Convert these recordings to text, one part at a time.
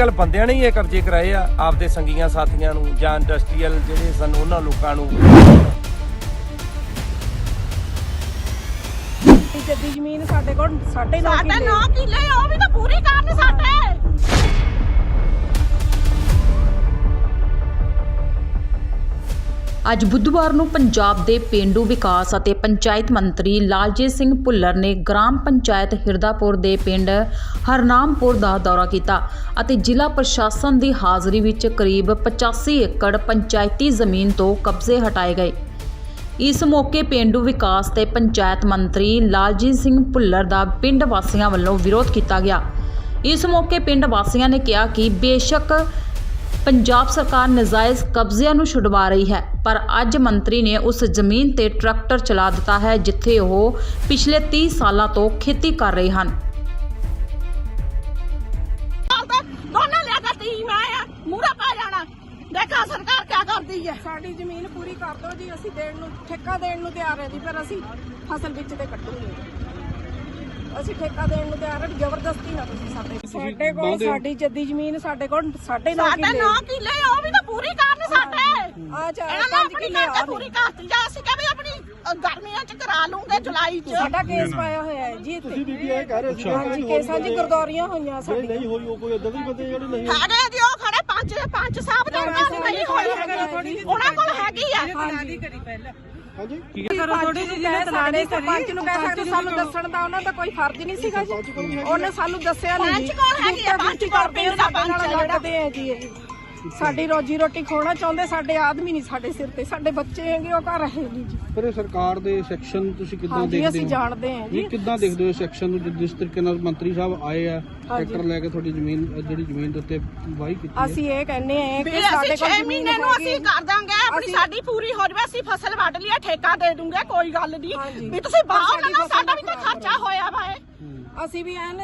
Political ਬੰਦਿਆਂ ਨੇ ਹੀ ਇਹ ਕਬਜ਼ੇ ਕਰਾਏ ਆ ਆਪਦੇ ਸੰਗੀਆਂ ਸਾਥੀਆਂ ਨੂੰ ਜਾਂ ਇੰਡਸਟਰੀਅਲ ਜਿਹੜੇ ਸਨ ਉਹਨਾਂ ਲੋਕਾਂ ਨੂੰ। ਜੱਦੀ ਜ਼ਮੀਨ ਸਾਡੇ ਕੋਲ ਸਾਡੇ ਨਾਲ ਸਾਡੇ 9 ਕਿੱਲੇ ਉਹ ਵੀ ਤਾਂ ਪੂਰੀ ਕਰਨ ਅੱਜ ਬੁੱਧਵਾਰ ਨੂੰ ਪੰਜਾਬ ਦੇ ਪੇਂਡੂ ਵਿਕਾਸ ਅਤੇ ਪੰਚਾਇਤ ਮੰਤਰੀ ਲਾਲਜੀਤ ਸਿੰਘ ਭੁੱਲਰ ਨੇ ਗ੍ਰਾਮ ਪੰਚਾਇਤ ਹਿਰਦਾਪੁਰ ਦੇ ਪਿੰਡ ਹਰਨਾਮਪੁਰ ਦਾ ਦੌਰਾ ਕੀਤਾ ਅਤੇ ਜ਼ਿਲ੍ਹਾ ਪ੍ਰਸ਼ਾਸਨ ਦੀ ਹਾਜ਼ਰੀ ਵਿੱਚ ਕਰੀਬ 85 ਏਕੜ ਪੰਚਾਇਤੀ ਜ਼ਮੀਨ ਤੋਂ ਕਬਜ਼ੇ ਹਟਾਏ ਗਏ। ਇਸ ਮੌਕੇ ਪੇਂਡੂ ਵਿਕਾਸ ਤੇ ਪੰਚਾਇਤ ਮੰਤਰੀ ਲਾਲਜੀਤ ਸਿੰਘ ਭੁੱਲਰ ਦਾ ਪਿੰਡ ਵਾਸੀਆਂ ਵੱਲੋਂ ਵਿਰੋਧ ਕੀਤਾ ਗਿਆ। ਇਸ ਮੌਕੇ ਪਿੰਡ ਵਾਸੀਆਂ ਨੇ ਕਿਹਾ ਕਿ ਬੇਸ਼ੱਕ ਪੰਜਾਬ ਸਰਕਾਰ ਨਜਾਇਜ਼ ਕਬਜ਼ਿਆਂ ਨੂੰ ਛੁਡਵਾ ਰਹੀ ਹੈ ਪਰ ਅੱਜ ਮੰਤਰੀ ਨੇ ਉਸ ਜ਼ਮੀਨ ਤੇ ਟਰੈਕਟਰ ਚਲਾ ਦਿੱਤਾ ਹੈ ਜਿੱਥੇ ਉਹ ਪਿਛਲੇ 30 ਸਾਲਾਂ ਤੋਂ ਖੇਤੀ ਕਰ ਰਹੇ ਹਨ। ਨਾਲ ਤੇ ਦੋਨਾਂ ਲਿਆ ਕੇ ਤੀ ਮੈਂ ਆ ਮੂਰਾ ਪਾ ਜਾਣਾ। ਦੇਖਾ ਸਰਕਾਰ ਕੀ ਕਰਦੀ ਹੈ। ਸਾਡੀ ਜ਼ਮੀਨ ਪੂਰੀ ਕਰ ਦਿਓ ਜੀ ਅਸੀਂ ਦੇਣ ਨੂੰ ਠੇਕਾ ਦੇਣ ਨੂੰ ਤਿਆਰ ਹਾਂ ਜੀ ਫਿਰ ਅਸੀਂ ਫਸਲ ਵਿੱਚ ਤੇ ਕੱਟੂਗੇ ਅਸੀਂ ਠੇਕਾ ਦੇਣ ਨੂੰ ਤਿਆਰ ਹਾਂ ਜ਼ਬਰਦਸਤੀ ਨਾ ਤੁਸੀਂ ਸਾਡੇ ਸਾਡੇ ਕੋਲ ਸਾਡੀ ਜੱਦੀ ਜ਼ਮੀਨ ਸਾਡੇ ਕੋਲ ਸਾਡੇ ਨਾਲ ਸਾਡੇ 9 ਕਿੱਲੇ ਉਹ ਵੀ ਤਾਂ ਪੂਰੀ ਕਰਨ ਸਾਡੇ। ਆ ਚਾਰ ਇਹਨਾਂ ਨੇ ਪੰਜ ਆਪਣੀ ਕਿੱਲੇ ਕਰਕੇ ਆ ਪੂਰੀ ਕਰਤੀ ਜਾਂ ਅਸੀਂ ਕਹਿੰਦੇ ਆਪਣੀ ਅ, ਗਰਮੀਆਂ ਚ ਕਰਾ ਲੂੰਗੇ ਜੁਲਾਈ ਚ। ਸਾਡਾ ਕੇਸ ਪਾਇਆ ਹੋਇਆ ਹੈ ਜੀ ਇੱਥੇ। ਤੁਸੀਂ ਬੀਬੀ ਇਹ ਕਹਿ ਰਹੇ ਸੀ ਹਾਂਜੀ ਕੇਸਾਂ ਜੀ ਗਰਦੌਰੀਆਂ ਹੋਈਆਂ ਨਹੀਂ ਸਾਡੀਆਂ। ਨਹੀਂ ਹੋਈ ਉਹ ਕੋਈ ਏਦਾਂ ਦੇ ਬੰਦੇ ਜਿਹੜੇ ਨਹੀਂ ਹੈਗੇ ਜੀ ਉਹ ਖੜੇ ਪੰਜ ਦੇ ਪੰਜ ਸਾਹਿਬ ਦੇ ਉਹਨਾਂ ਦੀ ਨਹੀਂ ਹੋਈ ਉਹਨਾਂ ਕੋਲ ਹੈਗੀ ਆ। ਹਾਂਜੀ। ਥੋੜੀ ਜਿਹੀ ਜਿਹਨੇ ਸਰਪੰਚ ਨੂੰ ਕਹਿ ਸਕਦੇ ਸਾਨੂੰ ਦੱਸਣ ਦਾ ਉਹਨਾਂ ਦਾ ਕੋਈ ਫਰਜ਼ ਨਹੀਂ ਸੀਗਾ ਜੀ ਉਹਨੇ ਸਾਨੂੰ ਦੱਸਿਆ ਨਹੀਂ ਪੰਚ ਕੌਣ ਹੈਗੀ ਆ? ਪੰਚ ਕੌਣ ਪਿੰਡ ਦਾ ਪੰਚ ਆ ਜਿਹੜਾ? ਲੜਦੇ ਆ ਜੀ ਇਹ ਸਾਡੀ ਰੋਜੀ ਰੋਟੀ ਖੋਣਾ ਚਾਹੁੰਦੇ ਸਾਡੇ ਆਦਮੀ ਨਹੀਂ ਸਾਡੇ ਸਿਰ ਤੇ। ਸਾਡੇ ਬੱਚੇ ਹੈਗੇ ਉਹ ਘਰ ਰਹੇ ਨਹੀਂ ਜੀ। ਪਰ ਇਹ ਸਰਕਾਰ ਦੇ ਸੈਕਸ਼ਨ ਤੁਸੀਂ ਕਿੱਦਾਂ ਹਾਂਜੀ ਦੇਖਦੇ ਅਸੀਂ ਹੋ? ਜਾਣਦੇ ਹਾਂ ਜੀ। ਨਹੀਂ ਕਿੱਦਾਂ ਦੇਖਦੇ ਹੋ ਸੈਕਸ਼ਨ ਨੂੰ? ਜਿ- ਜਿਸ ਤਰੀਕੇ ਨਾਲ ਮੰਤਰੀ ਸਾਹਿਬ ਆਏ ਆ ਟਰੈਕਟਰ ਲੈ ਕੇ ਤੁਹਾਡੀ ਜ਼ਮੀਨ ਅ, ਜਿਹੜੀ ਜ਼ਮੀਨ ਦੇ ਉੱਤੇ ਵਾਹੀ ਕੀਤੀ ਹੈ। ਅਸੀਂ ਇਹ ਕਹਿੰਦੇ ਆ ਵੀ ਕਿ ਸਾਡੇ ਕੋਲ 6 ਮਹੀਨੇ ਨੂੰ ਅਸੀਂ ਕਰ ਦਾਂਗੇ ਆਪਣੀ ਸਾਡੀ ਪੂਰੀ ਹੋ ਜਾਵੇ ਅਸੀਂ ਫਸਲ ਵੱਢ ਲਿਆ ਠੇਕਾ ਦੇ ਦੂੰਗੇ ਕੋਈ ਗੱਲ ਨਹੀਂ। ਹਾਂਜੀ। ਵੀ ਤੁਸੀਂ ਬਾਹਰ ਸਾਡੀ ਨਾ ਫਸਲ ਸਾਡਾ ਵੀ ਤਾਂ ਖਰਚਾ ਹੋਇਆ ਵਾ ਇਹ। ਅਸੀਂ ਵੀ ਐਨ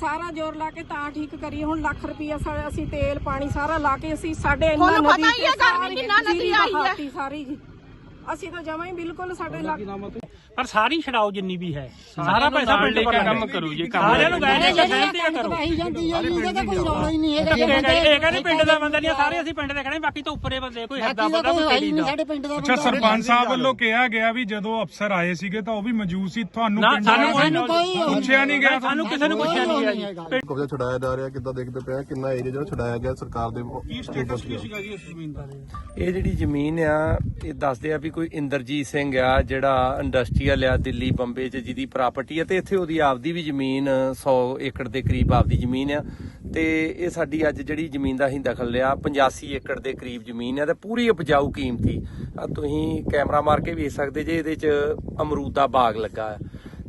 ਸਾਰਾ ਜ਼ੋਰ ਲਾ ਕੇ ਤਾਂ ਠੀਕ ਕਰੀਏ ਹੁਣ ਲੱਖ ਰੁਪਈਆ ਸਾ- ਅਸੀਂ ਤੇਲ ਪਾਣੀ ਸਾਰਾ ਲਾ ਕੇ ਅਸੀਂ ਸਾਡੇ ਇੰਨਾ ਪਤਾ ਨਦੀ ਹੀ ਹੈ ਤੇ ਗਰਮੀ ਸਾਰੀ ਕਿੰਨਾ ਨਦੀ ਜੀਰੀ ਆਈ ਹੈ। ਬਹਾਤੀ ਸਾਰੀ ਜੀ ਅਸੀਂ ਤਾਂ ਜਮਾਂ ਹੀ ਬਿਲਕੁਲ ਸਾਡੇ ਹੈ ਤੁਸੀਂ? ਪਰ ਸਾਰੀ ਛਡਾਓ ਜਿੰਨੀ ਵੀ ਹੈ। ਸਾਰਾ ਪੈਸਾ ਪਿੰਡ ਪਰ ਕੰਮ ਕਰੂ ਜੀ ਸਾਰਿਆਂ ਨੂੰ ਬਹਿ ਕੇ ਸਹਿਮਤੀ ਕਰੋ। ਇਹ ਕਹਿੰਦੇ ਪਿੰਡ ਦਾ ਬੰਦਾ ਨਹੀਂ ਸਾਰੇ ਅਸੀਂ ਪਿੰਡ ਦੇ ਖੜੇ ਬਾਕੀ ਤਾਂ ਉੱਪਰੇ ਬੰਦੇ ਕੋਈ ਹੱਦਾ ਬੰਦਾ ਕੋਈ ਕਿਹੜੀ ਦਾ। ਅੱਛਾ ਸਰਪੰਚ ਸਾਹਿਬ ਵੱਲੋਂ ਕਿਹਾ ਗਿਆ ਵੀ ਜਦੋਂ ਅਫਸਰ ਆਏ ਸੀਗੇ ਤਾਂ ਉਹ ਵੀ ਮੌਜੂਦ ਸੀ ਤੁਹਾਨੂੰ ਪਿੰਡ ਸਾਨੂੰ ਕੋਈ ਨੇ ਪੁੱਛਿਆ ਨਹੀਂ ਗਿਆ ਸਾਨੂੰ ਕਿਸੇ ਨੂੰ ਪੁੱਛਿਆ ਨਹੀਂ ਗਿਆ ਜੀ। ਕਬਜ਼ਾ ਛੁਡਾਇਆ ਜਾ ਰਿਹਾ ਕਿੱਦਾਂ ਦੇਖਦੇ ਪਏ ਆ? ਕਿੰਨਾ ਏਰੀਆ ਜਿਹੜਾ ਛੁਡਾਇਆ ਗਿਆ ਸਰਕਾਰ ਦੇ ਕੀ ਸਟੇਟਸ ਕੀ ਸੀਗਾ? ਜੀ ਇਸ ਜ਼ਮੀਨ ਦਾ? ਇਹ ਜਿਹੜੀ ਜ਼ਮੀਨ ਆ ਇਹ ਦੱਸਦੇ ਆ ਵੀ ਕੋਈ ਇੰਦਰਜੀਤ ਸਿੰਘ ਆ, ਜਿਹੜਾ ਇੰਡਸਟਰੀਅਲ ਆ ਦਿੱਲੀ, ਬੰਬੇ 'ਚ ਜਿਹਦੀ ਪ੍ਰਾਪਰਟੀ ਆ, ਤੇ ਇੱਥੇ ਉਹਦੀ ਆਪਦੀ ਵੀ ਜ਼ਮੀਨ 100 ਏਕੜ ਦੇ ਕਰੀਬ ਆਪਦੀ ਜ਼ਮੀਨ ਆ। ਤੇ ਇਹ ਸਾਡੀ ਅੱਜ ਜਿਹੜੀ ਜ਼ਮੀਨ ਦਾ ਅਸੀਂ ਦਖਲ ਲਿਆ 85 ਏਕੜ ਦੇ ਕਰੀਬ ਜ਼ਮੀਨ ਆ, ਤੇ ਪੂਰੀ ਉਪਜਾਊ ਕੀਮਤੀ। ਆ ਤੁਸੀਂ ਕੈਮਰਾ ਮਾਰ ਕੇ ਵੇਖ ਸਕਦੇ ਜੇ ਇਹਦੇ 'ਚ ਅਮਰੂਦ ਦਾ ਬਾਗ ਲੱਗਾ ਆ।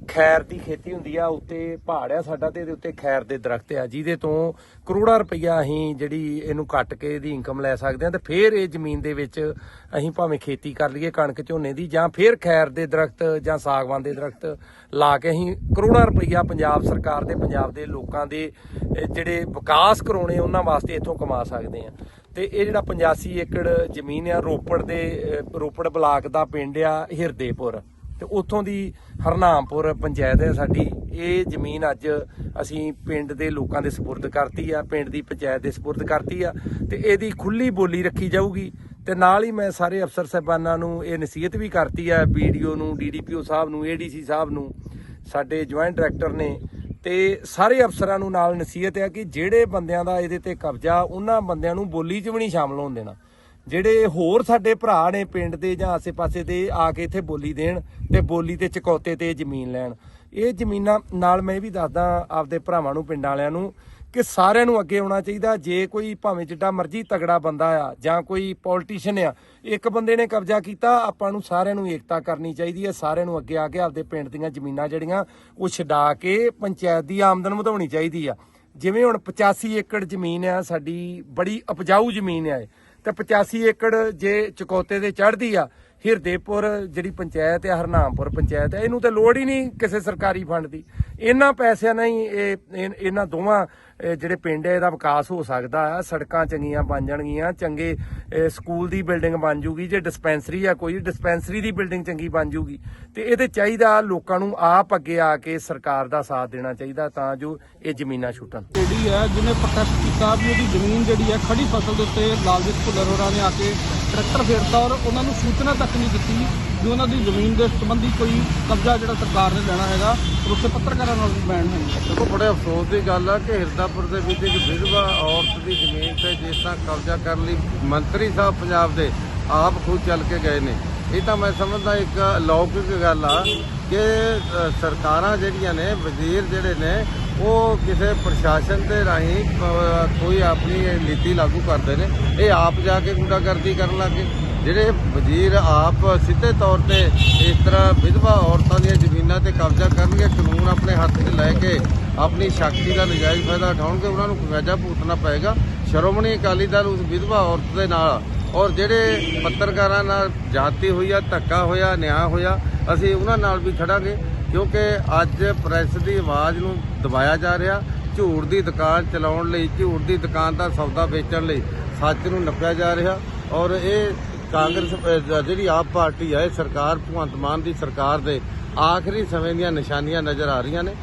ਖੈਰ ਦੀ ਖੇਤੀ ਹੁੰਦੀ ਆ, ਉੱਤੇ ਪਹਾੜ ਆ ਸਾਡਾ ਤੇ ਇਹਦੇ ਉੱਤੇ ਖੈਰ ਦੇ ਦਰਖਤ ਆ, ਜਿਹਦੇ ਤੋਂ ਕਰੋੜਾਂ ਰੁਪਈਆ ਅਸੀਂ ਜਿਹੜੀ ਇਹਨੂੰ ਕੱਟ ਕੇ ਇਹਦੀ ਇਨਕਮ ਲੈ ਸਕਦੇ ਆ ਤੇ ਫਿਰ ਇਹ ਜ਼ਮੀਨ ਦੇ ਵਿੱਚ ਅਸੀਂ ਭਾਵੇਂ ਖੇਤੀ ਕਰ ਲਈਏ ਕਣਕ ਝੋਨੇ ਦੀ ਜਾਂ ਫਿਰ ਖੈਰ ਦੇ ਦਰਖਤ ਜਾਂ ਸਾਗਵਾਨ ਦੇ ਦਰਖਤ ਲਾ ਕੇ ਅਸੀਂ ਕਰੋੜਾਂ ਰੁਪਈਆ ਪੰਜਾਬ ਸਰਕਾਰ ਦੇ, ਪੰਜਾਬ ਦੇ ਲੋਕਾਂ ਦੇ ਜਿਹੜੇ ਵਿਕਾਸ ਕਰਾਉਣੇ ਉਹਨਾਂ ਵਾਸਤੇ ਇੱਥੋਂ ਕਮਾ ਸਕਦੇ ਆ। ਤੇ ਇਹ ਜਿਹੜਾ 85 ਏਕੜ ਜ਼ਮੀਨ ਆ ਰੋਪੜ ਦੇ ਰੋਪੜ ਬਲਾਕ ਦਾ ਪਿੰਡ ਆ, ਹਿਰਦੇਪੁਰ। ਤੇ ਉੱਥੋਂ ਦੀ ਹਰਨਾਮਪੁਰ ਪੰਚਾਇਤ ਹੈ ਸਾਡੀ। ਇਹ ਜ਼ਮੀਨ ਅੱਜ ਅਸੀਂ ਪਿੰਡ ਦੇ ਲੋਕਾਂ ਦੇ ਸਪੁਰਦ ਕਰਤੀ ਆ, ਪਿੰਡ ਦੀ ਪੰਚਾਇਤ ਦੇ ਸਪੁਰਦ ਕਰਤੀ ਆ ਤੇ ਇਹਦੀ ਖੁੱਲੀ ਬੋਲੀ ਰੱਖੀ ਜਾਊਗੀ। ਤੇ ਨਾਲ ਹੀ ਮੈਂ ਸਾਰੇ ਅਫਸਰ ਸਾਹਿਬਾਨਾਂ ਨੂੰ ਇਹ ਨਸੀਹਤ ਵੀ ਕਰਤੀ ਆ, ਬੀਡੀਓ ਨੂੰ, ਡੀਡੀਪੀਓ ਸਾਹਿਬ ਨੂੰ, ਏਡੀਸੀ ਸਾਹਿਬ ਨੂੰ, ਸਾਡੇ ਜੁਆਇੰਟ ਡਾਇਰੈਕਟਰ ਨੇ। ਤੇ ਸਾਰੇ ਅਫਸਰਾਂ ਨੂੰ ਨਾਲ ਨਸੀਹਤ ਹੈ ਕਿ ਜਿਹੜੇ ਬੰਦਿਆਂ ਦਾ ਇਹਦੇ ਤੇ ਕਬਜ਼ਾ, ਉਹਨਾਂ ਬੰਦਿਆਂ ਨੂੰ ਬੋਲੀ 'ਚ ਵੀ ਨਹੀਂ ਸ਼ਾਮਲ ਹੋਣ ਦੇਣਾ। ਜਿਹੜੇ ਹੋਰ ਸਾਡੇ ਭਰਾ ਨੇ ਪਿੰਡ ਦੇ ਜਾਂ ਆਸੇ-ਪਾਸੇ ਦੇ ਆ ਕੇ ਇੱਥੇ ਬੋਲੀ ਦੇਣ ਤੇ ਬੋਲੀ ਤੇ ਚਕੌਤੇ ਤੇ ਜ਼ਮੀਨ ਲੈਣ, ਇਹ ਜ਼ਮੀਨਾਂ ਨਾਲ ਮੈਂ ਇਹ ਵੀ ਦੱਸਦਾ ਆਪਦੇ ਭਰਾਵਾਂ ਨੂੰ, ਪਿੰਡ ਵਾਲਿਆਂ ਨੂੰ ਕਿ ਸਾਰਿਆਂ ਨੂੰ ਅੱਗੇ ਆਉਣਾ ਚਾਹੀਦਾ। ਜੇ ਕੋਈ ਭਾਵੇਂ ਜਿੱਡਾ ਮਰਜ਼ੀ ਤਗੜਾ ਬੰਦਾ ਆ ਜਾਂ ਕੋਈ ਪੋਲੀਟੀਸ਼ੀਅਨ ਆ, ਇੱਕ ਬੰਦੇ ਨੇ ਕਬਜ਼ਾ ਕੀਤਾ, ਆਪਾਂ ਨੂੰ ਸਾਰਿਆਂ ਨੂੰ ਏਕਤਾ ਕਰਨੀ ਚਾਹੀਦੀ ਹੈ। ਸਾਰਿਆਂ ਨੂੰ ਅੱਗੇ ਆ ਕੇ ਆਪਦੇ ਪਿੰਡ ਦੀਆਂ ਜ਼ਮੀਨਾਂ ਜਿਹੜੀਆਂ, ਉਹ ਛਡਾ ਕੇ ਪੰਚਾਇਤ ਦੀ ਆਮਦਨ ਵਧਾਉਣੀ ਚਾਹੀਦੀ ਆ। ਜਿਵੇਂ ਹੁਣ 85 ਏਕੜ ਜ਼ਮੀਨ ਆ, ਸਾਡੀ ਬੜੀ ਉਪਜਾਊ ਜ਼ਮੀਨ ਆ ਇਹ। ਤੇ 85 ਏਕੜ ਜੇ ਚਕੋਤੇ ਦੇ ਚੜ੍ਹਦੀ ਆ, ਹਿਰਦੇਪੁਰ ਜਿਹੜੀ ਪੰਚਾਇਤ ਹੈ ਹਰਨਾਮਪੁਰ ਪੰਚਾਇਤ ਹੈ ਇਹਨੂੰ ਤੇ ਲੋੜ ਹੀ ਨਹੀਂ ਕਿਸੇ ਸਰਕਾਰੀ ਫੰਡ ਦੀ। ਇਹਨਾਂ ਪੈਸਿਆਂ ਨਾਲ ਹੀ ਇਹ, ਇਹਨਾਂ ਦੋਵਾਂ ਜਿਹੜੇ ਪਿੰਡ ਹੈ, ਇਹਦਾ ਵਿਕਾਸ ਹੋ ਸਕਦਾ ਆ, ਸੜਕਾਂ ਚੰਗੀਆਂ ਬਣ ਜਾਣਗੀਆਂ, ਚੰਗੇ ਸਕੂਲ ਦੀ ਬਿਲਡਿੰਗ ਬਣ ਜੂਗੀ, ਜੇ ਡਿਸਪੈਂਸਰੀ ਆ ਕੋਈ, ਡਿਸਪੈਂਸਰੀ ਦੀ ਬਿਲਡਿੰਗ ਚੰਗੀ ਬਣ ਜੂਗੀ। ਤੇ ਇਹਦੇ ਚਾਹੀਦਾ ਲੋਕਾਂ ਨੂੰ ਆਪ ਅੱਗੇ ਆ ਕੇ ਸਰਕਾਰ ਦਾ ਸਾਥ ਦੇਣਾ ਚਾਹੀਦਾ ਤਾਂ ਜੋ ਇਹ ਜ਼ਮੀਨਾਂ ਛੁੱਟਣ। ਜਿਹੜੀ ਹੈ, ਜਿਹਨੇ ਪ੍ਰੋਟੈਸਟ ਕੀਤਾ ਵੀ ਉਹਦੀ ਜ਼ਮੀਨ ਜਿਹੜੀ ਹੈ, ਖੜੀ ਫਸਲ ਦੇ ਉੱਤੇ ਲਾਲਜੀਤ ਭੁੱਲਰ ਹੋਰਾਂ ਨੇ ਆ ਕੇ ਟਰੈਕਟਰ ਫੇਰਤਾ ਔਰ ਉਹਨਾਂ ਨੂੰ ਸੂਚਨਾ ਤੱਕ ਨਹੀਂ ਦਿੱਤੀ। ਵੀ ਉਹਨਾਂ ਦੀ ਜ਼ਮੀਨ ਦੇ ਸੰਬੰਧੀ ਕੋਈ ਕਬਜ਼ਾ ਜਿਹੜਾ ਸਰਕਾਰ ਨੇ ਲੈਣਾ ਹੈਗਾ, ਔਰ ਉੱਥੇ ਪੱਤਰਕਾਰਾਂ ਨਾਲ ਵੀ ਬੈਨ ਹੋਈ ਦੇਖੋ, ਬੜੇ ਅਫਸੋਸ ਦੀ ਗੱਲ ਆ ਕਿ ਹਿਰਦਾਪੁਰ ਦੇ ਵਿੱਚ ਇੱਕ ਵਿਧਵਾ ਔਰਤ ਦੀ ਜ਼ਮੀਨ ਤੇ ਜਿਸ ਤਰ੍ਹਾਂ ਕਬਜ਼ਾ ਕਰਨ ਲਈ ਮੰਤਰੀ ਸਾਹਿਬ ਪੰਜਾਬ ਦੇ ਆਪ ਖੁਦ ਚੱਲ ਕੇ ਗਏ ਨੇ, ਇਹ ਤਾਂ ਮੈਂ ਸਮਝਦਾ ਇੱਕ ਅਲੌਕਿਕ ਗੱਲ ਆ ਕਿ ਸਰਕਾਰਾਂ ਜਿਹੜੀਆਂ ਨੇ, ਵਜ਼ੀਰ ਜਿਹੜੇ ਨੇ, ਉਹ ਕਿਸੇ ਪ੍ਰਸ਼ਾਸਨ ਦੇ ਰਾਹੀਂ ਕੋਈ ਆਪਣੀ ਨੀਤੀ ਲਾਗੂ ਕਰਦੇ ਨੇ, ਇਹ ਆਪ ਜਾ ਕੇ ਗੁੰਡਾਗਰਦੀ ਕਰਨ ਲੱਗੇ ਜਿਹੜੇ ਵਜ਼ੀਰ ਆਪ ਸਿੱਧੇ ਤੌਰ ਤੇ ਇਸ ਤਰ੍ਹਾਂ ਵਿਧਵਾ ਔਰਤਾਂ ਦੀਆਂ ਜ਼ਮੀਨਾਂ ਤੇ ਕਬਜ਼ਾ ਕਰਨਗੇ, ਕਾਨੂੰਨ ਆਪਣੇ ਹੱਥ 'ਚ ਲੈ ਕੇ ਆਪਣੀ ਸ਼ਕਤੀ ਦਾ ਨਜਾਇਜ਼ ਫਾਇਦਾ ਉਠਾਉਣਗੇ, ਉਹਨਾਂ ਨੂੰ ਖਮਿਆਜਾ ਭੁਗਤਣਾ ਪਏਗਾ। ਸ਼੍ਰੋਮਣੀ ਅਕਾਲੀ ਦਲ ਉਸ ਵਿਧਵਾ ਔਰਤ ਦੇ ਨਾਲ ਔਰ ਜਿਹੜੇ ਪੱਤਰਕਾਰਾਂ ਨਾਲ ਜਾਤੀ ਹੋਈ ਆ ਧੱਕਾ ਹੋਇਆ, ਨਿਆਂ ਹੋਇਆ, ਅਸੀਂ ਉਹਨਾਂ ਨਾਲ ਵੀ ਖੜਾਂਗੇ, ਕਿਉਂਕਿ ਅੱਜ ਪ੍ਰੈਸ ਦੀ ਆਵਾਜ਼ ਨੂੰ ਦਬਾਇਆ ਜਾ ਰਿਹਾ। ਝੂਠ ਦੀ ਦੁਕਾਨ ਚਲਾਉਣ ਲਈ, ਝੂਠ ਦੀ ਦੁਕਾਨ ਦਾ ਸੌਦਾ ਵੇਚਣ ਲਈ ਸੱਚ ਨੂੰ ਨੱਪਿਆ ਜਾ ਰਿਹਾ ਔਰ ਇਹ ਕਾਂਗਰਸ ਅਹ, ਜਿਹੜੀ ਆਪ ਪਾਰਟੀ ਹੈ ਇਹ ਸਰਕਾਰ ਭਗਵੰਤ ਮਾਨ ਦੀ ਸਰਕਾਰ ਦੇ ਆਖਰੀ ਸਮੇਂ ਦੀਆਂ ਨਿਸ਼ਾਨੀਆਂ ਨਜ਼ਰ ਆ ਰਹੀਆਂ ਨੇ।